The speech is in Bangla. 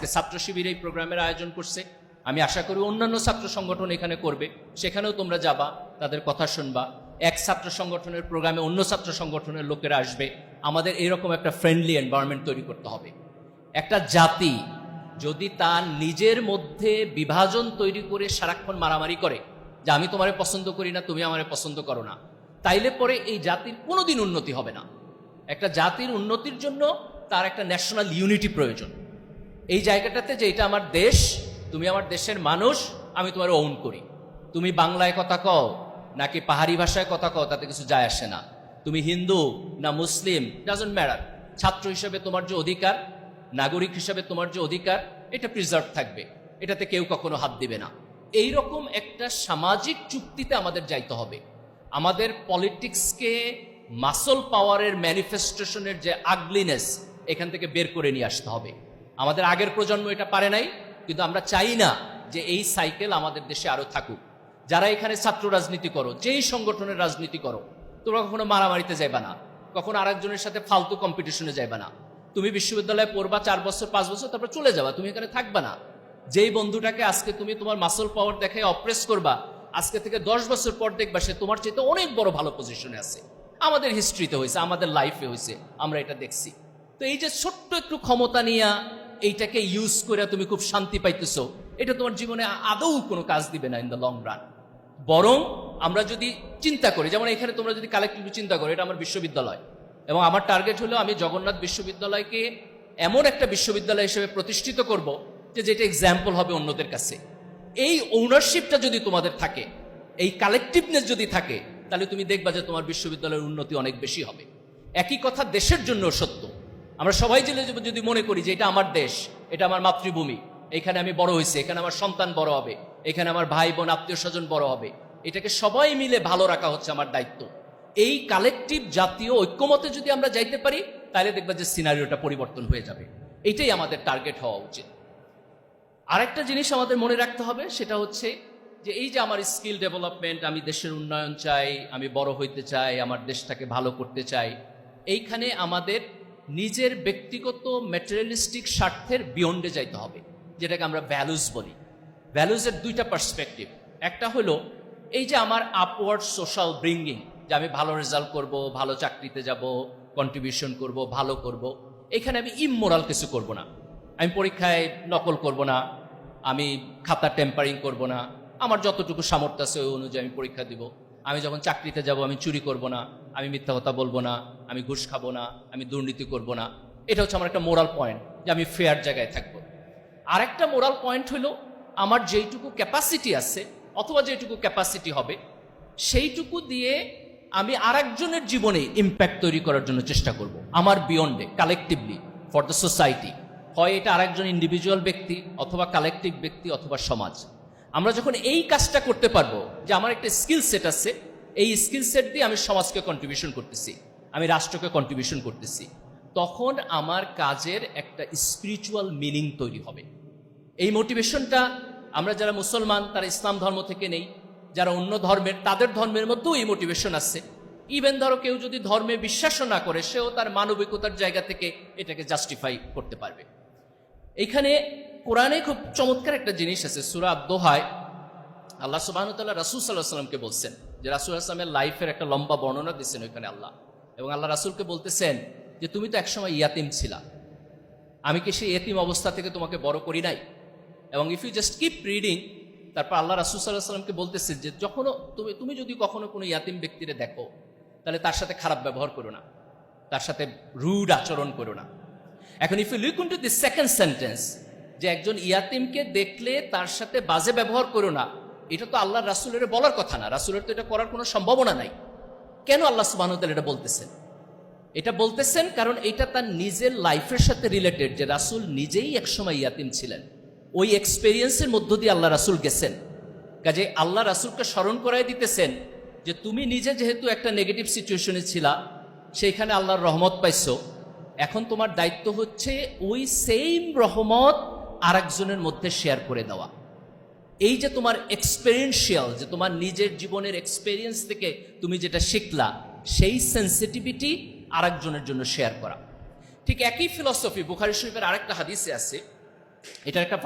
আজকে ছাত্র শিবির এই প্রোগ্রামের আয়োজন করছে। আমি আশা করি অন্যান্য ছাত্র সংগঠন এখানে করবে। সেখানেও তোমরা যাবা, তাদের কথা শুনবা। এক ছাত্র সংগঠনের প্রোগ্রামে অন্য ছাত্র সংগঠনের লোকেরা আসবে। আমাদের এরকম একটা ফ্রেন্ডলি এনভায়রনমেন্ট তৈরি করতে হবে। একটা জাতি যদি তার নিজের মধ্যে বিভাজন তৈরি করে সারাক্ষণ মারামারি করে, যে আমি তোমারে পছন্দ করি না, তুমি আমারে পছন্দ করো না, তাইলে পরে এই জাতির কোনোদিন উন্নতি হবে না। একটা জাতির উন্নতির জন্য তার একটা ন্যাশনাল ইউনিটি প্রয়োজন। এই জায়গাটাতে যে এটা আমার দেশ, তুমি আমার দেশের মানুষ, আমি তোমার ওন করি। তুমি বাংলায় কথা কও, নাকি পাহাড়ি ভাষায় কথা কও, তাতে কিছু যায় আসে না। তুমি হিন্দু না মুসলিম ডাজন্ট ম্যাটার ছাত্র হিসেবে তোমার যে অধিকার, নাগরিক হিসেবে তোমার যে অধিকার, এটা প্রিজার্ভ থাকবে। এটাতে কেউ কখনো হাত দিবে না। এই রকম একটা সামাজিক চুক্তিতে আমাদের যাইতে হবে। আমাদের পলিটিক্সকে মাসল পাওয়ারের ম্যানিফেস্টেশনের যে আগলিনেস এখান থেকে বের করে নিয়ে আসতে হবে। আমাদের আগের প্রজন্ম এটা পারে নাই, কিন্তু আমরা চাই না যে এই সাইকেল আমাদের দেশে আরও থাকুক। যারা এখানে ছাত্র রাজনীতি করো, যেই সংগঠনের রাজনীতি করো, তোমরা কখনো মারামারিতে যাইবা না, কখনো আরেকজনের সাথে ফালতু কম্পিটিশনে যাইবা না। তুমি বিশ্ববিদ্যালয়ে পড়বা চার বছর, পাঁচ বছর, তারপর চলে যাবা, তুমি এখানে থাকবা না। যেই বন্ধুটাকে আজকে তুমি তোমার মাসল পাওয়ার দেখে অপ্রেস করবা, আজকে থেকে দশ বছর পর দেখবা সে তোমার চেয়ে অনেক বড় ভালো পজিশনে আছে। আমাদের হিস্ট্রিতে হয়েছে, আমাদের লাইফে হয়েছে, আমরা এটা দেখছি। তো এই যে ছোট্ট একটু ক্ষমতা নিয়ে এইটাকে ইউজ করে তুমি খুব শান্তি পাইতেছো। এটা তোমার জীবনে আদৌ কোনো কাজ দিবে না ইন দ্য লং রান বরং আমরা যদি চিন্তা করি, যেমন এখানে তোমরা যদি কালেক্টিভলি চিন্তা করো, এটা আমার বিশ্ববিদ্যালয়। এবং আমার টার্গেট হলো আমি জগন্নাথ বিশ্ববিদ্যালয়কে এমন একটা বিশ্ববিদ্যালয় হিসেবে প্রতিষ্ঠিত করব যে যেটা এক্সাম্পল হবে অন্যদের কাছে। এই ওনারশিপটা যদি তোমাদের থাকে, এই কালেকটিভনেস যদি থাকে, তাহলে তুমি দেখবা যে তোমার বিশ্ববিদ্যালয়ের উন্নতি অনেক বেশি হবে। একই কথা দেশের জন্য সত্য। আমরা সবাই জেলে যদি মনে করি যে এটা আমার দেশ, এটা আমার মাতৃভূমি, এখানে আমি বড় হয়েছি, এখানে আমার সন্তান বড় হবে, এখানে আমার ভাই বোন, আত্মীয় স্বজন বড় হবে। এটাকে সবাই মিলে ভালো রাখা হচ্ছে আমার দায়িত্ব। এই কালেকটিভ জাতীয় ঐক্যমতে যদি আমরা যাইতে পারি তাহলে দেখবা যে সিনারিওটা পরিবর্তন হয়ে যাবে। এটাই আমাদের টার্গেট হওয়া উচিত। আরেকটা জিনিস আমাদের মনে রাখতে হবে, সেটা হচ্ছে যে এই যে আমার স্কিল ডেভেলপমেন্ট আমি দেশের উন্নয়ন চাই, আমি বড় হইতে চাই, আমার দেশটাকে ভালো করতে চাই, এইখানে আমাদের নিজের ব্যক্তিগত ম্যাটেরিয়ালিস্টিক স্বার্থের বিয়ন্ডে যাইতে হবে, যেটাকে আমরা ভ্যালুজ বলি। ভ্যালুজের দুইটা পার্সপেক্টিভ একটা হলো, এই যে আমার আপওয়ার্ড সোশ্যাল ব্রিঙ্গিং যে আমি ভালো রেজাল্ট করব, ভালো চাকরিতে যাব কন্ট্রিবিউশন করব, ভালো করব, এখানে আমি ইমোরাল কিছু করব না। আমি পরীক্ষায় নকল করব না, আমি খাতা টেম্পারিং করব না, আমার যতটুকু সামর্থ্য আছে ওই অনুযায়ী আমি পরীক্ষা দিব। আমি যখন চাকরিতে যাব, আমি চুরি করব না। আমি মিথ্যা কথা বলব না, আমি ঘুষ খাব না, আমি দুর্নীতি করব না। এটা হচ্ছে আমার একটা মোরাল পয়েন্ট যে আমি ফেয়ার জায়গায় থাকব। আরেকটা মোরাল পয়েন্ট হলো, আমার যেইটুকু ক্যাপাসিটি আছে, অথবা যেটুকু ক্যাপাসিটি হবে, সেইটুকু দিয়ে আমি আরেকজনের জীবনে ইম্প্যাক্ট তৈরি করার জন্য চেষ্টা করব। আমার বিয়ন্ডে কালেকটিভলি ফর দ্য সোসাইটি হয় এটা আরেকজন ইন্ডিভিজুয়াল ব্যক্তি, অথবা কালেকটিভ ব্যক্তি, অথবা সমাজ। আমরা যখন এই কাজটা করতে পারব, যে আমার একটা স্কিল সেট আছে এই স্কিল সেট দিয়ে আমি সমাজকে কন্ট্রিবিউশন করতেছি, আমি রাষ্ট্রকে কন্ট্রিবিউশন করতেছি। তখন আমার কাজের একটা স্পিরিচুয়াল মিনিং তৈরি হবে। এই মোটিভেশনটা আমরা যারা মুসলমান, তারা ইসলাম ধর্ম থেকে নেই, যারা অন্য ধর্মের, তাদের ধর্মের মধ্যেও এই মোটিভেশন আছে। ইভেন ধরো কেউ যদি ধর্মে বিশ্বাসও না করে, সেও তার মানবিকতার জায়গা থেকে এটাকে জাস্টিফাই করতে পারবে। এখানে কোরআনে খুব চমৎকার একটা জিনিস আছে, সুরা দোহায় আল্লাহ সুবাহতাল্লাহ রাসুল সাল্লাহ সাল্লামকে বলছেন যে রাসুল আসলামের লাইফের একটা লম্বা বর্ণনা দিচ্ছেন ওইখানে আল্লাহ। এবং আল্লাহ রাসুলকে বলতেছেন যে, তুমি তো একসময় ইয়াতিম ছিলা। আমি কি সেই এতিম অবস্থা থেকে তোমাকে বড় করি নাই? এবং if you just keep reading তারপর আল্লাহ রাসুল সাল্লাহ সাল্লামকে বলতেছে যে, যখনও তুমি তুমি যদি কখনো কোনো ইয়াতিম ব্যক্তিরে দেখো, তাহলে তার সাথে খারাপ ব্যবহার করো না। তার সাথে রুড আচরণ করো না। এখন if you look to the second sentence যে একজন ইয়াতিমকে দেখলে তার সাথে বাজে ব্যবহার করো না এটা তো আল্লাহ রাসুলের বলার কথা না। রাসুলের তো এটা করার কোনো সম্ভাবনা নাই। কেন আল্লাহ সুবাহ এটা বলতেছেন? এটা বলতেছেন কারণ এটা তার নিজের লাইফের সাথে রিলেটেড যে রাসুল নিজেই একসময় ইয়াতিম ছিলেন। ওই এক্সপেরিয়েন্সের মধ্য দিয়ে আল্লাহ রাসুল গেছেন। কাজে আল্লাহ রাসুলকে স্মরণ করাই দিতেছেন যে তুমি নিজে যেহেতু একটা নেগেটিভ সিচুয়েশনে ছিলা, সেইখানে আল্লাহর রহমত পাইছো, এখন তোমার দায়িত্ব হচ্ছে ওই সেম রহমত আরেকজনের মধ্যে শেয়ার করে দেওয়া। এই যে তোমার এক্সপেরিয়েন্সিয়াল যে তোমার নিজের জীবনের এক্সপেরিয়েন্স থেকে তুমি যেটা শিখলা, সেই সেন্সিটিভিটি আরেকজনের জন্য শেয়ার করা। ঠিক একই ফিলসফি বুখারি শরীফের আরেকটা হাদিসে আছে, এটার একটা